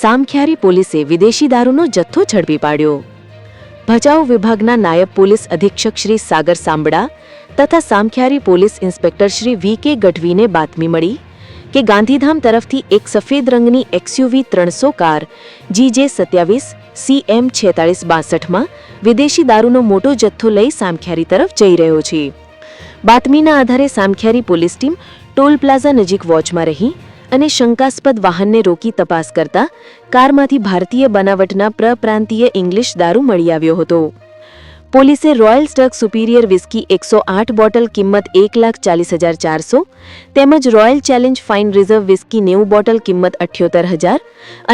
સામખિયારી પોલીસે વિદેશી દારૂનો જથ્થો ઝડપી પાડ્યો. ભચાઉ વિભાગના નાયબ પોલીસ અધિક્ષક શ્રી સાગર સાંબડા તથા Samakhiyali police inspector Shri V K ગઢવીને બાતમી મળી કે ગાંધીધામ તરફથી એક સફેદ રંગની એક્સયુવી ત્રણસો કાર જીજે સત્યાવીસ સીએમ છેતાળીસ બાસઠમાં વિદેશી દારૂનો મોટો જથ્થો લઈ સામખ્યારી તરફ જઈ રહ્યો છે. બાતમીના આધારે Samakhiyali police team toll plaza નજીક વોચમાં રહી અને શંકાસ્પદ વાહનને રોકી તપાસ કરતા કારમાંથી ભારતીય બનાવટના પ્રપ્રાંતીય ઇંગ્લિશ દારૂ મળી આવ્યો હતો. પોલીસે રોયલ સ્ટક સુપીરિયર વિસ્કી એકસો આઠ બોટલ કિંમત એક લાખ ચાલીસ હજાર ચારસો, તેમજ Royal Challenge Fine Reserve whisky નેવું બોટલ કિંમત અઠ્યોતેર હજાર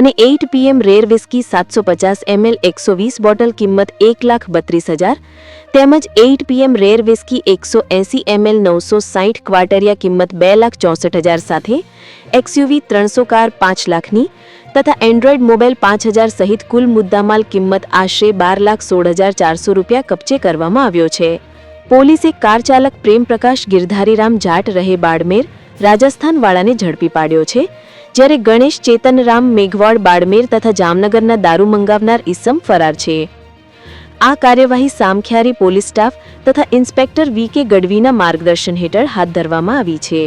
અને એઇટ પીએમ રેર વિસ્કી સાતસો પચાસ એમએલ એકસો વીસ બોટલ કિંમત એક લાખ બત્રીસ હજાર, તેમજ એઇટ પીએમ રેર વિસ્કી એકસો એંસી એમએલ નવસો સાઠ ક્વાર્ટરિયા કિંમત બે લાખ ચોસઠ હજાર સાથે, એક્સયુવી ત્રણસો કાર પાંચ લાખની તથા એન્ડ્રોઇડ મોબાઈલ પાંચ હજાર સહિત કુલ મુદ્દામાલ કિંમત આશરે બાર લાખ સોળ હજાર ચારસો રૂપિયા કબજે કરવામાં આવ્યો છે. પોલીસે કાર ચાલક પ્રેમપ્રકાશ ગિરધારીરામ જાટ રહે બાડમેર, રાજસ્થાનવાળાને ઝડપી પાડ્યો છે. જ્યારે ગણેશ ચેતનરામ મેઘવાડ બાડમેર તથા જામનગરના દારૂ મંગાવનાર ઈસમ ફરાર છે. આ કાર્યવાહી સામખિયારી પોલીસ સ્ટાફ તથા ઇન્સ્પેક્ટર વી કે ગઢવીના માર્ગદર્શન હેઠળ હાથ ધરવામાં આવી છે.